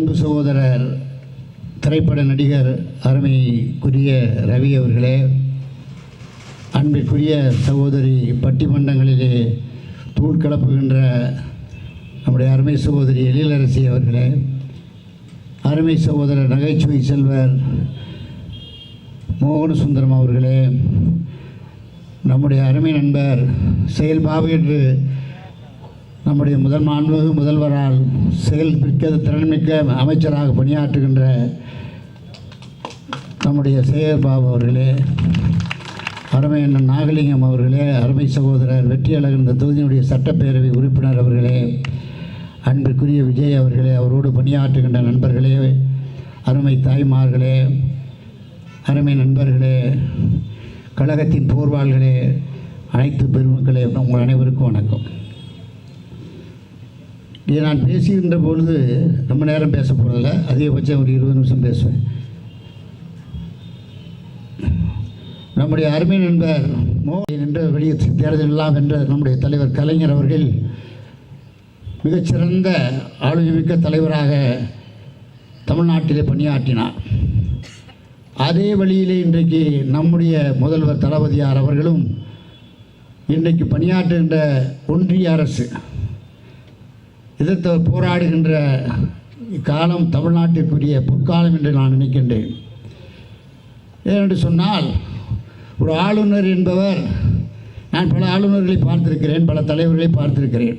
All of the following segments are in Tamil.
அன்பு சகோதரர் திரைப்பட நடிகர் அருமைக்குரிய ரவி அவர்களே அன்பிற்குரிய சகோதரி பட்டிமன்றங்களிலே தூள் கலப்புகின்ற நம்முடைய அருமை சகோதரி எழிலரசி அவர்களே அருமை சகோதரர் நகைச்சுவை செல்வர் மோகன சுந்தரம் அவர்களே நம்முடைய அருமை நண்பர் செயல்பாபு என்று நம்முடைய முதல் மாண்புமிகு முதல்வரால் செயல்மிக்க திறன்மிக்க அமைச்சராக பணியாற்றுகின்ற நம்முடைய சேகர்பாபு அவர்களே அருமை அண்ணன் நாகலிங்கம் அவர்களே அருமை சகோதரர் வெற்றியாளர் இந்த தொகுதியினுடைய சட்டப்பேரவை உறுப்பினர் அவர்களே அன்பிற்குரிய விஜய் அவர்களே அவரோடு பணியாற்றுகின்ற நண்பர்களே அருமை தாய்மார்களே அருமை நண்பர்களே கழகத்தின் போர்வாள்களே அனைத்து பெருமக்களே உங்கள் அனைவருக்கும் வணக்கம். இதை நான் பேசுகின்ற பொழுது ரொம்ப நேரம் பேச போகிறதில்ல அதிகபட்சம் ஒரு இருபது நிமிஷம் பேசுவேன். நம்முடைய அருமை நண்பர் மோடி நின்று வெளியே தேர்தல் எல்லாம் வென்ற நம்முடைய தலைவர் கலைஞர் அவர்கள் மிகச்சிறந்த ஆளுமைமிக்க தலைவராக தமிழ்நாட்டிலே பணியாற்றினார். அதே வழியிலே இன்றைக்கு நம்முடைய முதல்வர் தளபதியார் அவர்களும் இன்றைக்கு பணியாற்றுகின்ற ஒன்றிய அரசு எதிர்த்து போராடுகின்ற காலம் தமிழ்நாட்டிற்குரிய பொற்காலம் என்று நான் நினைக்கின்றேன். ஏனென்று சொன்னால் ஒரு ஆளுநர் என்பவர் நான் பல ஆளுநர்களை பார்த்திருக்கிறேன் பல தலைவர்களை பார்த்திருக்கிறேன்.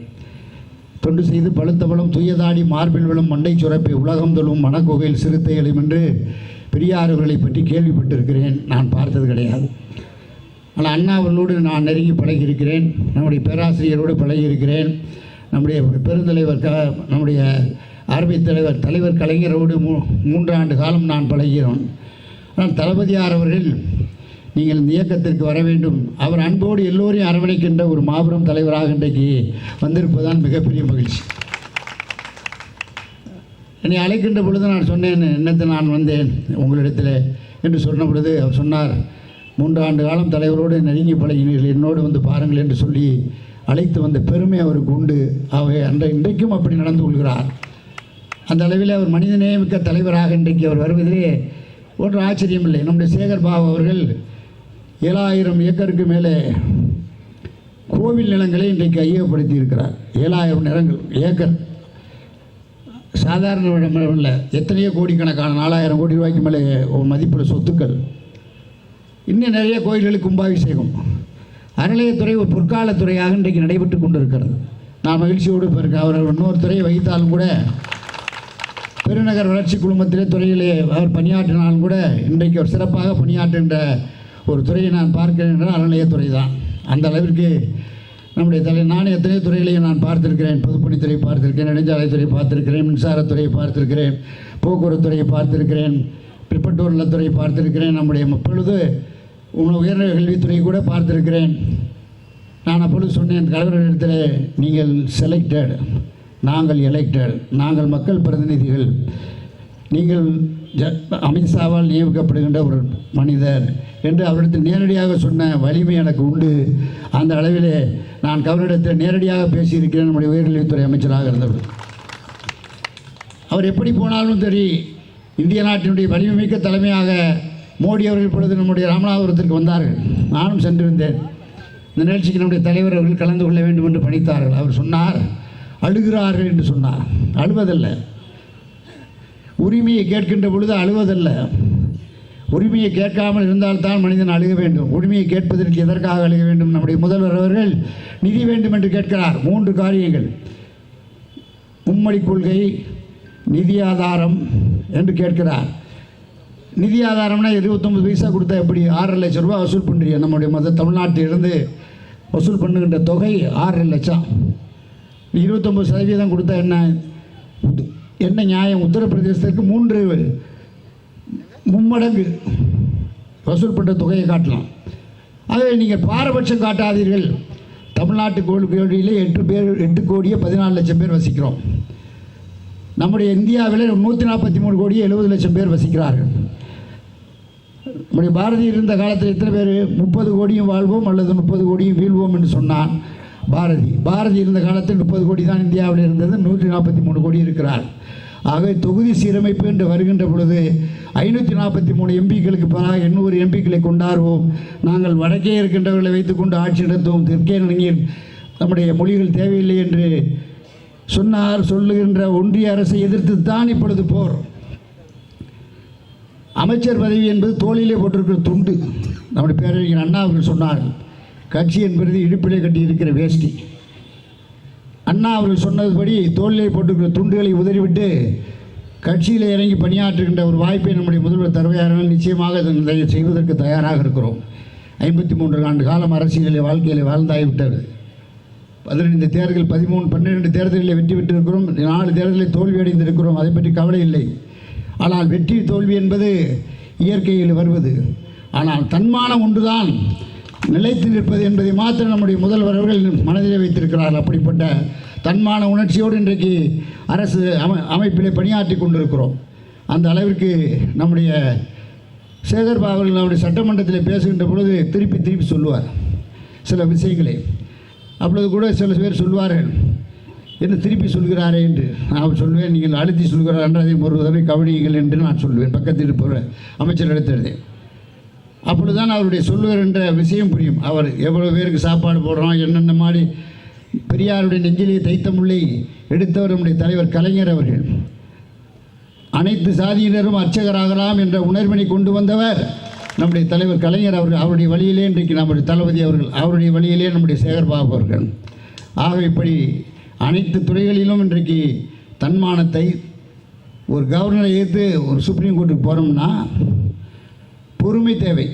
தொண்டு செய்து பழுத்தவளும் துயதாடி மார்பில் விழும் மண்டை சுரப்பை உலகம் தொழும் மணக்கோகையில் சிறுத்தைகளும் என்று பெரியாரவர்களை பற்றி கேள்விப்பட்டிருக்கிறேன். நான் பார்த்தது கிடையாது. ஆனால் அண்ணா அவர்களோடு நான் நெருங்கி பழகியிருக்கிறேன். நம்முடைய பேராசிரியரோடு பழகியிருக்கிறேன். நம்முடைய பெருந்தலைவர் க நம்முடைய அரபி தலைவர் தலைவர் கலைஞரோடு மூ மூன்று ஆண்டு காலம் நான் பழகிறோம் ஆனால் தளபதியார் அவர்கள் நீங்கள் இந்த இயக்கத்திற்கு வர வேண்டும். அவர் அன்போடு எல்லோரையும் அரவணைக்கின்ற ஒரு மாபெரும் தலைவராக இன்றைக்கு வந்திருப்பதுதான் மிகப்பெரிய மகிழ்ச்சி. என்னை அழைக்கின்ற பொழுது நான் சொன்னேன் என்னத்தை நான் வந்தேன் உங்களிடத்தில்? என்று சொன்ன பொழுது அவர் சொன்னார் மூன்று ஆண்டு காலம் தலைவரோடு நெருங்கி பழகினீர்கள் என்னோடு வந்து பாருங்கள் என்று சொல்லி அழைத்து வந்த பெருமை அவருக்கு உண்டு. அவை அன்றை இன்றைக்கும் அப்படி நடந்து கொள்கிறார். அந்த அளவில் அவர் மனித நேமிக்க தலைவராக இன்றைக்கு அவர் வருவதிலே ஒன்று ஆச்சரியம் இல்லை. நம்முடைய சேகர் பாபு அவர்கள் ஏழாயிரம் ஏக்கருக்கு மேலே கோவில் நிலங்களை இன்றைக்கு ஐயப்படுத்தி இருக்கிறார் ஏழாயிரம் நிலங்கள் ஏக்கர். சாதாரண இல்லை. எத்தனையோ கோடிக்கணக்கான நாலாயிரம் கோடி ரூபாய்க்கு மேலே ஒரு மதிப்புள்ள சொத்துக்கள். இன்னும் நிறைய கோயில்களுக்கு கும்பாபிஷேகம். அறநிலையத்துறை ஒரு பொற்கால துறையாக இன்றைக்கு நடைபெற்று கொண்டிருக்கிறது. நான் மகிழ்ச்சியோடு இப்போ இருக்க அவர் இன்னொரு துறையை வகித்தாலும் கூட பெருநகர் வளர்ச்சி குழுமத்திலே துறையிலே அவர் பணியாற்றினாலும் கூட இன்றைக்கு ஒரு சிறப்பாக பணியாற்றுகின்ற ஒரு துறையை நான் பார்க்கிறேன் என்றால் அறநிலையத்துறை தான். அந்த அளவிற்கு நம்முடைய தலை நானே எத்தனையோ துறைகளையும் நான் பார்த்திருக்கிறேன். பொதுப்பணித்துறை பார்த்திருக்கிறேன். நெடுஞ்சாலைத்துறை பார்த்திருக்கிறேன். மின்சாரத்துறையை பார்த்திருக்கிறேன். போக்குவரத்துறையை பார்த்திருக்கிறேன். பிற்பட்டோர் நலத்துறை பார்த்திருக்கிறேன். நம்முடைய இப்பொழுது உங்கள் உயர்நிலை கல்வித்துறை கூட பார்த்துருக்கிறேன். நான் அப்பொழுது சொன்னேன் கலைவர்களிடத்தில் நீங்கள் செலக்டட் நாங்கள் எலெக்டட் நாங்கள் மக்கள் பிரதிநிதிகள். நீங்கள் ஜ அமித்ஷாவால் நியமிக்கப்படுகின்ற ஒரு மனிதர். என்று அவரிடத்தில் நேரடியாக சொன்ன வலிமை எனக்கு உண்டு. அந்த அளவிலே நான் கவர்னரிடத்தில் நேரடியாக பேசியிருக்கிறேன் நம்முடைய உயர்கல்வித்துறை அமைச்சராக இருந்தவர். அவர் எப்படி போனாலும் சரி இந்திய நாட்டினுடைய வலிமை மிக்க தலைமையாக மோடி அவர்கள் இப்பொழுது நம்முடைய ராமநாதபுரத்திற்கு வந்தார்கள். நானும் சென்றிருந்தேன் இந்த நிகழ்ச்சிக்கு நம்முடைய தலைவர் அவர்கள் கலந்து கொள்ள வேண்டும் என்று பணித்தார்கள். அவர் சொன்னார் அழுகிறார்கள் என்று சொன்னார். அழுவதல்ல. உரிமையை கேட்கின்ற பொழுது அழுவதல்ல. உரிமையை கேட்காமல் இருந்தால்தான் மனிதன் அழுக வேண்டும். உரிமையை கேட்பதற்கு எதற்காக அழுக வேண்டும்? நம்முடைய முதல்வர் அவர்கள் நிதி வேண்டும் என்று கேட்கிறார். மூன்று காரியங்கள். மும்மொழி கொள்கை நிதி ஆதாரம் என்று கேட்கிறார். நிதி ஆதாரம்னா இருபத்தொம்பது பைசா கொடுத்தா எப்படி? ஆறரை லட்சம் ரூபாய் வசூல் பண்ணுறியா நம்முடைய மத தமிழ்நாட்டிலிருந்து வசூல் பண்ணுகின்ற தொகை ஆறரை லட்சம். இருபத்தொம்பது சதவீதம் கொடுத்தா என்ன? உத்- என்ன நியாயம்? உத்தரப்பிரதேசத்திற்கு மூன்று மும்மடங்கு. வசூல் பண்ணுற தொகையை காட்டலாம். அதை நீங்கள் பாரபட்சம் காட்டாதீர்கள். தமிழ்நாட்டு கோடி கோடியிலே எட்டு பேர் எட்டு கோடியே பதினாலு லட்சம் பேர் வசிக்கிறோம். நம்முடைய இந்தியாவில் நூற்றி நாற்பத்தி மூணு கோடியே எழுபது லட்சம் பேர் வசிக்கிறார்கள். நம்முடைய பாரதி இருந்த காலத்தில் எத்தனை பேர்? முப்பது கோடியும் வாழ்வோம் அல்லது முப்பது கோடியும் வீழ்வோம் என்று சொன்னான் பாரதி. பாரதி இருந்த காலத்தில் முப்பது கோடி தான் இந்தியாவில் இருந்தது நூற்றி நாற்பத்தி மூணு கோடி இருக்கிறார். ஆகவே தொகுதி சீரமைப்பு என்று வருகின்ற பொழுது ஐநூற்றி நாற்பத்தி மூணு எம்பிக்களுக்கு பதிலாக எண்ணூறு எம்பிக்களை கொண்டாடுவோம். நாங்கள் வடக்கே இருக்கின்றவர்களை வைத்துக்கொண்டு ஆட்சி நடத்துவோம். தெற்கே நடுங்கிய நம்முடைய மொழிகள் தேவையில்லை என்று சொன்னார் சொல்லுகின்ற ஒன்றிய அரசை எதிர்த்து தான் இப்பொழுது போர். அமைச்சர் பதவி என்பது தோளிலே போட்டிருக்கிற துண்டு. நம்முடைய பேரறிஞர் அண்ணா அவர்கள் சொன்னார் கட்சி என்பது இடுப்பிலே கட்டி இருக்கிற வேஷ்டி. அண்ணா அவர்கள் சொன்னதுபடி தோளிலே போட்டிருக்கிற துண்டுகளை உதறிவிட்டு கட்சியில் இறங்கி பணியாற்றுகின்ற ஒரு வாய்ப்பை நம்முடைய முதல்வர் தருவையார்கள் நிச்சயமாக இதை செய்வதற்கு தயாராக இருக்கிறோம். ஐம்பத்தி மூன்று ஆண்டு காலம் அரசியலில் வாழ்க்கையில் வாழ்ந்தாகிவிட்டது பதினைந்து தேர்தல் பதிமூணு பன்னிரெண்டு தேர்தலில் வெற்றி பெற்றிருக்கிறோம். நாலு தேர்தலில் தோல்வி அடைந்திருக்கிறோம். அதை பற்றி கவலை இல்லை. ஆனால் வெற்றி தோல்வி என்பது இயற்கையில் வருவது. ஆனால் தன்மானம் ஒன்றுதான் நிலைத்து நிற்பது என்பதை மாத்திரம் நம்முடைய முதல்வர் அவர்கள் மனதிலே வைத்திருக்கிறார் அப்படிப்பட்ட தன்மான உணர்ச்சியோடு இன்றைக்கு அரசு அமை அமைப்பிலே பணியாற்றி கொண்டிருக்கிறோம். அந்த அளவிற்கு நம்முடைய சேகர் பாபு நம்முடைய சட்டமன்றத்தில் பேசுகின்ற பொழுது திருப்பி திருப்பி சொல்லுவார். சில விஷயங்களை. அப்பொழுது கூட சில பேர் சொல்வார்கள் என்று திருப்பி சொல்கிறாரே என்று. நான் சொல்வேன் நீங்கள் அழுத்தி சொல்கிறார் என்றதை ஒரு தடவை கவனியுங்கள் என்று நான் சொல்வேன். பக்கத்தில் இருப்பவர் அமைச்சர் எடுத்தது அப்பொழுதுதான் அவருடைய சொல்வர் என்ற விஷயம் புரியும். அவர் எவ்வளோ பேருக்கு சாப்பாடு போடுறோம் என்னென்ன மாதிரி பெரியாருடைய நெஞ்சிலே தைத்த முல்லை எடுத்தவர் நம்முடைய தலைவர் கலைஞர் அவர்கள். அனைத்து சாதியினரும் அர்ச்சகராகலாம் என்ற உணர்வினை கொண்டு வந்தவர் நம்முடைய தலைவர் கலைஞர் அவர்கள். அவருடைய வழியிலே இன்றைக்கு நம்முடைய தளபதி அவர்கள் அவருடைய வழியிலே நம்முடைய சேகர்பாபு அவர்கள். ஆக இப்படி அனைத்து துறைகளிலும் இன்றைக்கு தன்மானத்தை ஒரு கவர்னரை ஏற்று ஒரு சுப்ரீம் கோர்ட்டுக்கு போகிறோம்னா பொறுமை தேவை.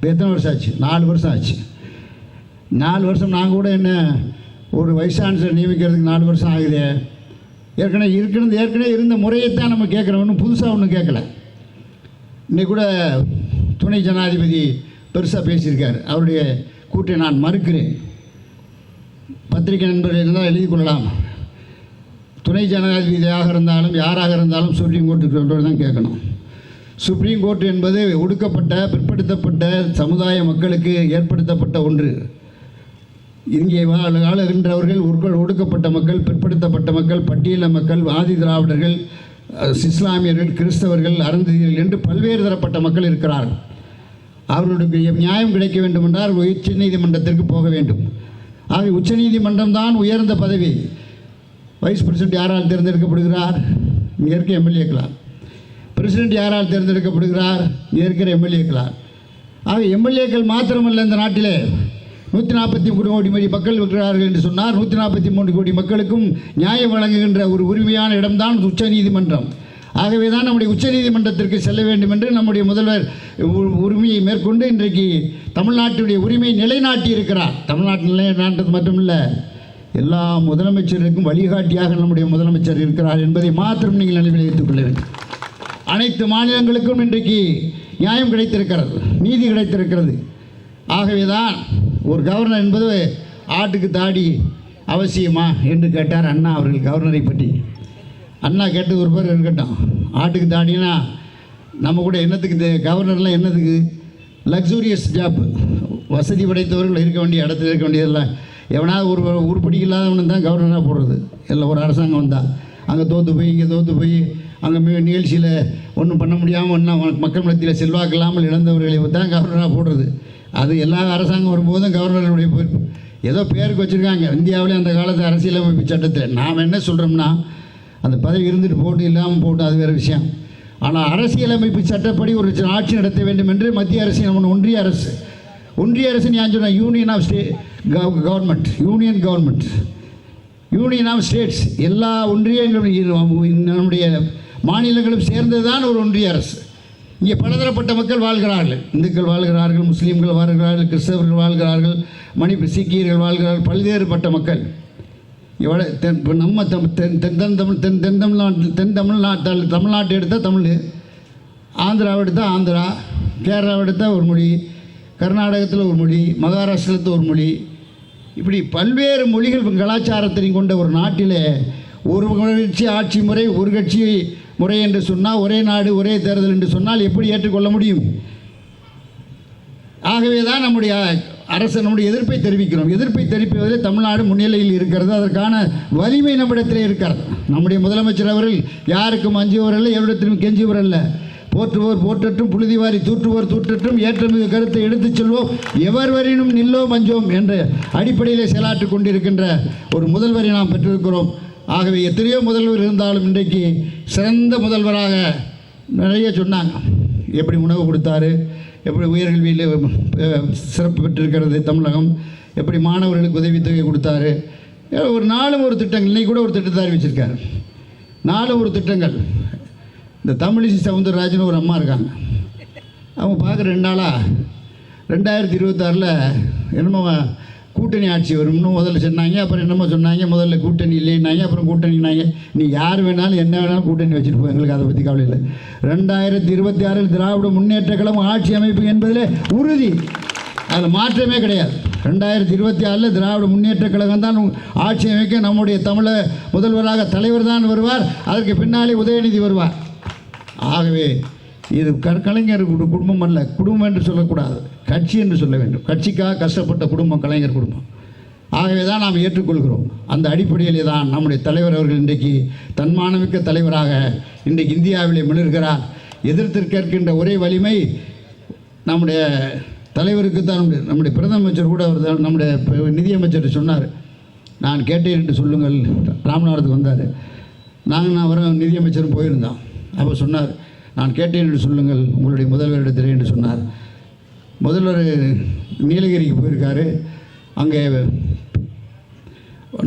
எத்தனை வருஷம் ஆச்சு? நாலு வருஷம் ஆச்சு. நாலு வருஷம் நாங்கள் கூட என்ன ஒரு வைசான்சர் நியமிக்கிறதுக்கு நாலு வருஷம் ஆகுது ஏற்கனவே இருக்கிறது ஏற்கனவே இருந்த முறையைத்தான் நம்ம கேட்குறோம். ஒன்றும் புதுசாக ஒன்றும் கேட்கல. இன்னைக்கு கூட துணை ஜனாதிபதி பெருசாக பேசியிருக்கார். அவருடைய கூட்டை நான் மறுக்கிறேன். பத்திரிகை நண்பர்கள் இருந்தால் எழுதி கொள்ளலாம்? துணை ஜனாதிபதியாக இருந்தாலும் யாராக இருந்தாலும் சுப்ரீம் கோர்ட்டுக்கு சொல்கிறது தான் கேட்கணும். சுப்ரீம் கோர்ட் என்பது ஒடுக்கப்பட்ட பிற்படுத்தப்பட்ட சமுதாய மக்களுக்கு ஏற்படுத்தப்பட்ட ஒன்று. இங்கே வாழ ஆளுகின்றவர்கள் உட்கள் ஒடுக்கப்பட்ட மக்கள் பிற்படுத்தப்பட்ட மக்கள் பட்டியல மக்கள் ஆதி திராவிடர்கள் இஸ்லாமியர்கள் கிறிஸ்தவர்கள் அருந்ததியர்கள் என்று பல்வேறு தரப்பட்ட மக்கள் இருக்கிறார்கள். அவர்களுக்கு நியாயம் கிடைக்க வேண்டுமென்றால் என்றால் நீதிமன்றத்திற்கு போக வேண்டும். ஆக உச்சநீதிமன்றம் தான் உயர்ந்த பதவி. வைஸ் பிரசிடென்ட் யாரால் தேர்ந்தெடுக்கப்படுகிறார்? இங்கே இருக்க எம்எல்ஏக்களார் பிரசிடென்ட் யாரால் தேர்ந்தெடுக்கப்படுகிறார்? இங்கே இருக்கிற எம்எல்ஏக்களார் ஆக எம்எல்ஏக்கள் மாத்திரமல்ல இந்த நாட்டிலே. நூற்றி நாற்பத்தி மூணு கோடி மணி மக்கள் இருக்கிறார்கள் என்று சொன்னார். நூற்றி நாற்பத்தி மூன்று கோடி மக்களுக்கும் நியாயம் வழங்குகின்ற ஒரு உரிமையான இடம்தான் உச்சநீதிமன்றம். ஆகவே தான் நம்முடைய உச்சநீதிமன்றத்திற்கு செல்ல வேண்டும் என்று நம்முடைய முதல்வர் உ- உரிமையை மேற்கொண்டு இன்றைக்கு தமிழ்நாட்டுடைய உரிமையை நிலைநாட்டி இருக்கிறார் தமிழ்நாட்டில் நிலைநாட்டது மட்டுமில்லை எல்லா முதலமைச்சருக்கும் வழிகாட்டியாக நம்முடைய முதலமைச்சர் இருக்கிறார் என்பதை மாத்திரம் நீங்கள் நினைவில் வைத்துக் கொள்ள வேண்டும். அனைத்து மாநிலங்களுக்கும் இன்றைக்கு நியாயம் கிடைத்திருக்கிறது நீதி கிடைத்திருக்கிறது. ஆகவே தான் ஒரு கவர்னர் என்பது ஆட்டுக்கு தாடி அவசியமா என்று கேட்டார் அண்ணா அவர்கள் கவர்னரை பற்றி. அண்ணா கேட்டு ஒரு பேர் இருக்கட்டும். ஆட்டுக்கு தாடினா நம்ம கூட என்னத்துக்கு இந்த கவர்னர்லாம் என்னத்துக்கு? லக்ஸூரியஸ் ஜாப் வசதி படைத்தவர்கள் இருக்க வேண்டிய இடத்துல இருக்க வேண்டியதெல்லாம் எவனாவது ஒரு உருப்படி இல்லாதவனு தான் கவர்னராக போடுறது இல்லை ஒரு அரசாங்கம் வந்தால் அங்கே தோற்று போய் இங்கே தோற்று போய் அங்கே மிக நிகழ்ச்சியில் ஒன்றும் பண்ண முடியாமல் ஒன்றும் மக்கள் மத்தியில் செல்வாக்கு இல்லாமல் இழந்தவர்களை தான் கவர்னராக போடுறது. அது எல்லா அரசாங்கம் வரும்போதும் கவர்னருடைய பொறுப்பு. ஏதோ பேருக்கு வச்சுருக்காங்க. இந்தியாவிலே அந்த காலத்து அரசியலமைப்பு சட்டத்தில். நாம் என்ன சொல்கிறோம்னா அந்த பதவி இருந்துட்டு போட்டு இல்லாமல் போட்டு அது வேறு விஷயம். ஆனால் அரசியலமைப்பு சட்டப்படி ஒரு ஆட்சி நடத்த வேண்டும் என்று மத்திய அரசு நம்ம ஒன்றிய அரசு. ஒன்றிய அரசு நான் சொன்ன union of state government union government union of states எல்லா ஒன்றியங்களும் நம்முடைய மாநிலங்களும் சேர்ந்தது தான் ஒரு ஒன்றிய அரசு. இங்கே பலதரப்பட்ட மக்கள் வாழ்கிறார்கள். இந்துக்கள் வாழ்கிறார்கள் முஸ்லீம்கள் வாழ்கிறார்கள் கிறிஸ்தவர்கள் வாழ்கிறார்கள் மணிப்பு சீக்கியர்கள் வாழ்கிறார்கள் பல்வேறுபட்ட மக்கள். எவ்வளோ தென் இப்போ நம்ம தம் தென் தென் தென் தமிழ் தென் தென் தமிழ்நாட்டில் தென் தமிழ்நாட்டில் தமிழ்நாட்டை எடுத்தால் தமிழ். ஆந்திராவை எடுத்தால் ஆந்திரா. கேரளாவை எடுத்தால் ஒரு மொழி. கர்நாடகத்தில் ஒரு மொழி. மகாராஷ்டிரத்தில் ஒரு மொழி. இப்படி பல்வேறு மொழிகள் கலாச்சாரத்தையும் கொண்ட ஒரு நாட்டிலே ஒரு கட்சி ஆட்சி முறை ஒரு கட்சி முறை என்று சொன்னால் ஒரே நாடு ஒரே தேர்தல் என்று சொன்னால் எப்படி ஏற்றுக்கொள்ள முடியும்? ஆகவே தான் நம்முடைய அரசு நம்முடைய எதிர்ப்பை தெரிவிக்கிறோம். எதிர்ப்பை தெரிவிப்பதில் தமிழ்நாடு முன்னிலையில் இருக்கிறது. அதற்கான வலிமை நம்மிடத்திலே இருக்கிறது. நம்முடைய முதலமைச்சர் அவர்கள் யாருக்கும் அஞ்சுவரல்ல எவ்விடத்திலும் கெஞ்சுவரல்ல போற்றுவோர் போற்றட்டும் புழுதிவாரி தூற்றுவோர் தூற்றட்டும் ஏற்றமிகு கருத்தை எடுத்துச் செல்வோம். எவர் வரினும் நில்லோம் அஞ்சோம் என்ற அடிப்படையிலே செயலாற்றிக் கொண்டிருக்கின்ற ஒரு முதல்வரை நாம் பெற்றிருக்கிறோம். ஆகவே எத்தனையோ முதல்வர் இருந்தாலும் இன்றைக்கு சிறந்த முதல்வராக நிறைய சொன்னாங்க. எப்படி உணவு கொடுத்தாரு எப்படி உயர்கல்வியில் சிறப்பு பெற்றிருக்கிறது தமிழகம் எப்படி மாணவர்களுக்கு உதவித்தொகை கொடுத்தாரு. ஒரு நாளும் ஒரு திட்டங்கள் இன்றைக்கி கூட ஒரு திட்டத்தை அறிவிச்சிருக்காரு. நாலும் ஒரு திட்டங்கள். இந்த தமிழிசை சவுந்தரராஜன் ஒரு அம்மா இருக்காங்க. அவங்க பார்க்குற ரெண்டு நாளாக ரெண்டாயிரத்தி இருபத்தாறில் என்னமோ கூட்டணி ஆட்சி வரும்னு முதல்ல சொன்னாங்க அப்புறம் என்னமோ சொன்னாங்க முதல்ல கூட்டணி இல்லைன்னாங்க அப்புறம் கூட்டணினாங்க நீ யார் வேணாலும் என்ன வேணாலும் கூட்டணி வச்சுட்டு எங்களுக்கு அதை பற்றி கவலை இல்லை. ரெண்டாயிரத்தி இருபத்தி ஆறில் திராவிட முன்னேற்ற கழகம் ஆட்சி அமைப்பு என்பதில் உறுதி. அதில் மாற்றமே கிடையாது. ரெண்டாயிரத்தி இருபத்தி ஆறில் திராவிட முன்னேற்ற கழகம் தான் ஆட்சி அமைக்க நம்முடைய தமிழக முதல்வராக தலைவர் தான் வருவார். அதற்கு பின்னாலே உதயநிதி வருவார். ஆகவே இது க கலைஞர் குடும்பம் அல்ல. குடும்பம் என்று சொல்லக்கூடாது. கட்சி என்று சொல்ல வேண்டும். கட்சிக்காக கஷ்டப்பட்ட குடும்பம் கலைஞர் குடும்பம். ஆகவே தான் நாம் ஏற்றுக்கொள்கிறோம். அந்த அடிப்படையிலே தான் நம்முடைய தலைவர் அவர்கள் இன்றைக்கு தன்மானமிக்க தலைவராக இன்றைக்கு இந்தியாவிலே மிளர்கிறார். எதிர்த்து ஒரே வலிமை நம்முடைய தலைவருக்கு தான் நம்முடைய நம்முடைய பிரதம அமைச்சர் கூட அவர் தான் நம்முடைய நிதியமைச்சர் சொன்னார். நான் கேட்டேன் என்று சொல்லுங்கள். ராமநாதத்துக்கு வந்தார். நாங்கள் நான் வர நிதியமைச்சரும் போயிருந்தோம். அப்போ சொன்னார் நான் கேட்டேன் என்று சொல்லுங்கள் உங்களுடைய முதல்வரிடத்திலே என்று சொன்னார். முதல்வர் நீலகிரிக்கு போயிருக்காரு. அங்கே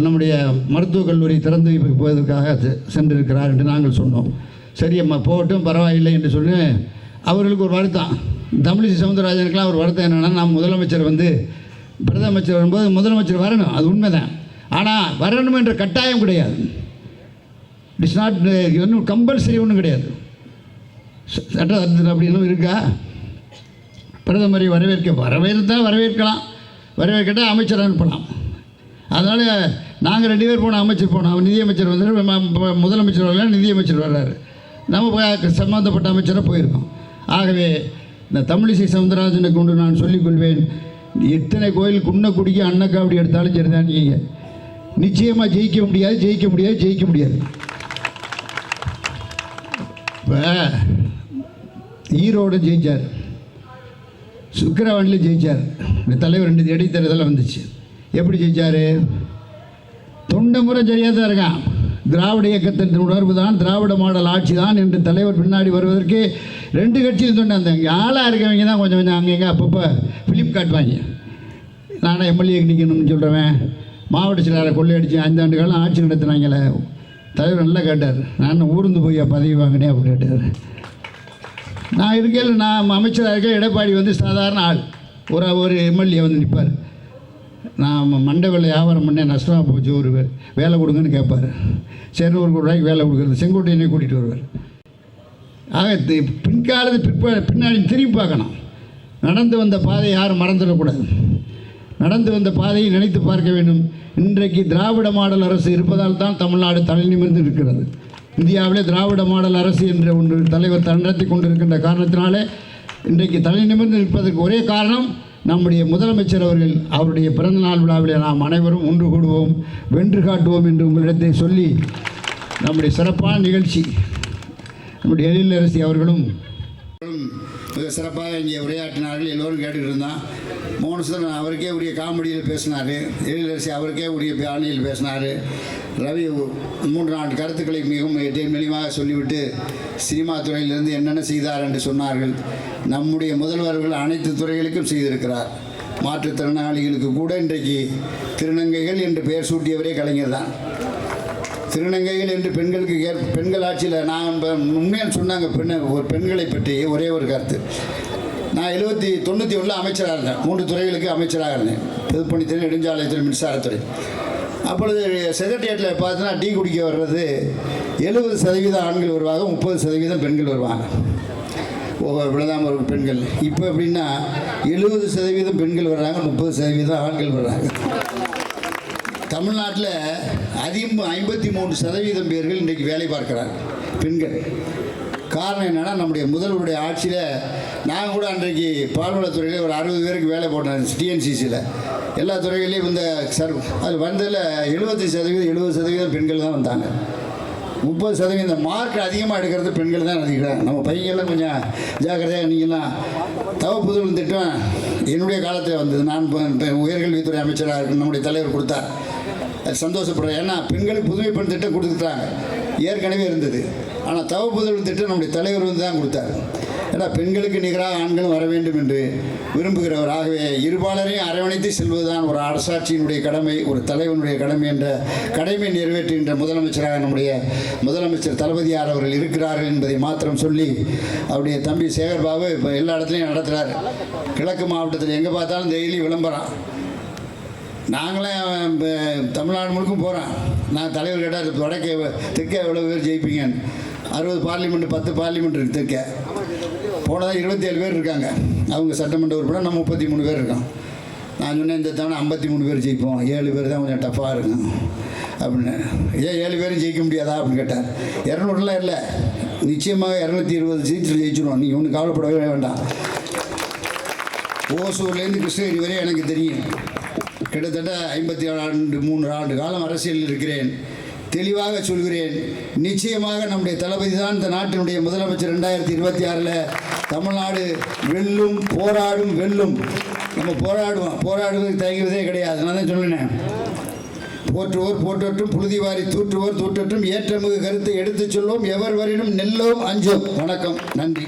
நம்முடைய மருத்துவக் கல்லூரி திறந்து வைப்பு போவதற்காக சென்றிருக்கிறார் என்று நாங்கள் சொன்னோம். சரி அம்மா போகட்டும் பரவாயில்லை என்று சொல்லி அவர்களுக்கு ஒரு வருத்தம். தமிழிசை சவுந்தரராஜனுக்கெல்லாம் ஒரு வருத்தம் என்னென்னா நாம் முதலமைச்சர் வந்து பிரதமச்சர் வரும்போது முதலமைச்சர் வரணும். அது உண்மைதான். ஆனால் வரணும் என்ற கட்டாயம் கிடையாது. இட்ஸ் நாட் ஒன்றும் கம்பல்சரி ஒன்றும் கிடையாது. ச- சட்ட அப்படின்னு இருக்கா? பிரதமரை வரவேற்க வரவேற்றால் வரவேற்கலாம். வரவேற்கட்டால் அமைச்சர் அனுப்பலாம். அதனால் நாங்கள் ரெண்டு பேர் போனோம் அமைச்சர் போனோம். நிதியமைச்சர் வந்து முதலமைச்சர் வரல நிதியமைச்சர் வர்றாரு. நம்ம போய் சம்மந்தப்பட்ட அமைச்சராக போயிருக்கோம். ஆகவே இந்த தமிழிசை சவுந்தரராஜனை கொண்டு நான் சொல்லிக்கொள்வேன் எத்தனை கோயில் குன்னக்குடிக்கு அன்னக்காவடி எடுத்தாலும் சரிதான் நீங்கள் நிச்சயமாக ஜெயிக்க முடியாது ஜெயிக்க முடியாது ஜெயிக்க முடியாது. இப்போ ஈரோடு ஜெயித்தார் சுக்கிரவாண்டில் ஜெயிச்சார். இந்த தலைவர் ரெண்டு இடைத்தேர்தலில் வந்துச்சு. எப்படி ஜெயித்தார் தொண்டை முறை சரியாக தான் இருக்கான். திராவிட இயக்கத்தின் உணர்வு தான் திராவிட மாடல் ஆட்சி தான் என்று தலைவர் பின்னாடி வருவதற்கு ரெண்டு கட்சியும் தொண்டை அந்த ஆளாக இருக்கவங்க தான் கொஞ்சம் கொஞ்சம் அங்கங்கே அப்பப்போ ஃபிலிம் காட்டுவாங்க நானும் எம்எல்ஏ நிற்கணும்னு சொல்கிறவன் மாவட்ட செயலாளரை கொள்ளையடிச்சு ஐந்தாண்டு காலம் ஆட்சி நடத்தினாங்களே தலைவர் நல்லா கேட்டார். நான் ஊர்ந்து போய் பதவி வாங்கினேன் அப்படின்னு கேட்டார். நான் இருக்கையில் நான் அமைச்சராக இருக்க எடப்பாடி வந்து சாதாரண ஆள். ஒரு ஒரு எம்எல்ஏ வந்து நிற்பார் நான் மண்டை வேலை வியாபாரம் பண்ணேன் நஷ்டமாக போச்சு ஒரு வேலை கொடுங்கன்னு கேட்பார் சரி ஒரு ரூபாய்க்கு வேலை கொடுக்குறது. செங்கோட்டையனே கூட்டிகிட்டு வருவார். ஆக பின்காலத்து பிற்ப பின்னாடி திரும்பி பார்க்கணும். நடந்து வந்த பாதையை யாரும் மறந்துடக்கூடாது. நடந்து வந்த பாதையை நினைத்து பார்க்க வேண்டும். இன்றைக்கு திராவிட மாடல் அரசு இருப்பதால் தான் தமிழ்நாடு தலை நிமிர்ந்து இருக்கிறது இந்தியாவிலே திராவிட மாடல் அரசு என்ற ஒன்று தலைவர் நடத்தி கொண்டிருக்கின்ற காரணத்தினாலே இன்றைக்கு தலை நிமிர்ந்து நிற்பதற்கு ஒரே காரணம் நம்முடைய முதலமைச்சர் அவர்கள் அவருடைய பிறந்தநாள் விழாவிலே நாம் அனைவரும் ஒன்று கூடுவோம் வென்று காட்டுவோம் என்று உங்களிடத்தை சொல்லி நம்முடைய சிறப்பான நிகழ்ச்சி நம்முடைய எழிலரசி அவர்களும் மிக சிறப்பாக இங்கே உரையாற்றினார்கள். எல்லோரும் கேட்டுக்கிட்டு இருந்தான். மோகனசுந்தரன் அவருக்கே உரிய காமெடியில் பேசினார். எழிலரசி அவருக்கே உரிய பாணியில் பேசினார். ரவி மூன்று நான்கு கருத்துக்களை மிகவும் தெ- மெளிவாக சொல்லிவிட்டு சினிமா துறையிலிருந்து என்னென்ன செய்தார் என்று சொன்னார்கள். நம்முடைய முதல்வர்கள் அனைத்து துறைகளுக்கும் செய்திருக்கிறார். மாற்றுத்திறனாளிகளுக்கு கூட இன்றைக்கு திருநங்கைகள் என்று பெயர் சூட்டியவரே கலைஞர் தான். திருநங்கைகள் என்று பெண்களுக்கு ஏற் பெண்கள் ஆட்சியில் நான் இப்ப உண்மையாக சொன்னாங்க பெண் ஒரு பெண்களை பற்றி ஒரே ஒரு கருத்து. நான் எழுபத்தி தொண்ணூற்றி ஒன்றில் அமைச்சராக இருந்தேன். மூன்று துறைகளுக்கு அமைச்சராக இருந்தேன். பொதுப்பணித்துறை நெடுஞ்சாலைத்துறை மின்சாரத்துறை. அப்பொழுது செக்ரட்டேரியட்டில் பார்த்தீங்கன்னா டீ குடிக்க வர்றது எழுபது சதவீதம் ஆண்கள் வருவாங்க முப்பது சதவீதம் பெண்கள் வருவாங்க. ஒவ்வொரு இவ்வளோதான் வரும் பெண்கள். இப்போ எப்படின்னா எழுபது சதவீதம் பெண்கள் வர்றாங்க முப்பது சதவீதம் ஆண்கள் வர்றாங்க. தமிழ்நாட்டில் அதிகம் ஐம்பத்தி மூன்று சதவீதம் பேர்கள் இன்றைக்கு வேலை பார்க்கிறார் பெண்கள். காரணம் என்னென்னா நம்முடைய முதல்வருடைய ஆட்சியில் நான் கூட அன்றைக்கு பால்வளத்துறையில் ஒரு அறுபது பேருக்கு வேலை போட்டேன் டிஎன்சிசியில். எல்லா துறைகளையும் இந்த சர் அது வந்ததில் எழுபத்தி சதவீதம் எழுபது சதவீதம் பெண்கள் தான் வந்தாங்க. முப்பது சதவீதம் மார்க் அதிகமாக எடுக்கிறது பெண்கள் தான் அதிகம். நம்ம பையன்கள்லாம் கொஞ்சம் ஜாக்கிரதையாக நீங்களாம் தவ திட்டம் என்னுடைய காலத்தில் வந்தது. நான் உயர்கல்வித்துறை அமைச்சராக இருக்கு நம்முடைய தலைவர் கொடுத்தார். சந்தோஷப்படுறேன் ஏன்னா பெண்களுக்கு புதுமை பெண் திட்டம் கொடுத்துட்டாங்க ஏற்கனவே இருந்தது. ஆனால் தவ புதுவன் திட்டம் நம்முடைய தலைவர் வந்து தான் கொடுத்தார். ஏன்னா பெண்களுக்கு நிகராக ஆண்களும் வர வேண்டும் என்று விரும்புகிறவர் ஆகவே இருபாலரையும் அரவணைத்து செல்வதுதான் ஒரு அரசாட்சியினுடைய கடமை ஒரு தலைவனுடைய கடமை என்ற கடமை நிறைவேற்றுகின்ற முதலமைச்சராக நம்முடைய முதலமைச்சர் தளபதியார் அவர்கள் இருக்கிறார்கள் என்பதை மாத்திரம் சொல்லி அவருடைய தம்பி சேகர் பாபு இப்போ எல்லா இடத்துலையும் நடத்துகிறார் கிழக்கு மாவட்டத்தில் எங்கே பார்த்தாலும் டெய்லி விளம்பரம். நாங்களாம் இப்போ தமிழ்நாடு முழுக்கும் போகிறோம் நான் தலைவர் கேட்டார் வடக்கே தெற்கே எவ்வளோ பேர் ஜெயிப்பீங்கன்னு. அறுபது பார்லிமெண்ட் பத்து பார்லிமெண்ட் இருக்குது தெற்கே. போனதான் இருபத்தி ஏழு பேர் இருக்காங்க. அவங்க சட்டமன்ற உறுப்பினர் நம்ம முப்பத்தி மூணு பேர் இருக்கோம். நான் சொன்னேன் இந்த தவணை ஐம்பத்தி மூணு பேர் ஜெயிப்போம். ஏழு பேர் தான் கொஞ்சம் டஃப்பாக இருக்கும். அப்படின்னு. ஏன் ஏழு பேரும் ஜெயிக்க முடியாதா? அப்படின்னு கேட்டார் இரநூறுலாம் இல்லை. நிச்சயமாக இரநூத்தி இருபது சீட்டில் ஜெயிச்சிடுவோம் நீங்கள் ஒன்றும் கவலைப்படவே வேண்டாம். ஓசூர்லேருந்து கிருஷ்ணகிரி வரை எனக்கு தெரியும். கிட்டத்தட்ட ஐம்பத்தி ஏழு ஆண்டு மூன்று ஆண்டு காலம் அரசியலில் இருக்கிறேன். தெளிவாக சொல்கிறேன் நிச்சயமாக நம்முடைய தளபதி தான் இந்த நாட்டினுடைய முதலமைச்சர் ரெண்டாயிரத்தி இருபத்தி ஆறில் தமிழ்நாடு வெல்லும் போராடும் வெல்லும். நம்ம போராடுவோம் போராடுவதற்கு தயங்குவதே கிடையாது. நான் தான் சொன்னேன் போற்றுவோர் போற்றட்டும் புழுதி வாரி தூற்றுவோர் தூற்றட்டும் ஏற்றமிகு கருத்தை எடுத்துச் சொல்வோம் எவர் வரினும் நெல்லோம் அஞ்சோம். வணக்கம் நன்றி.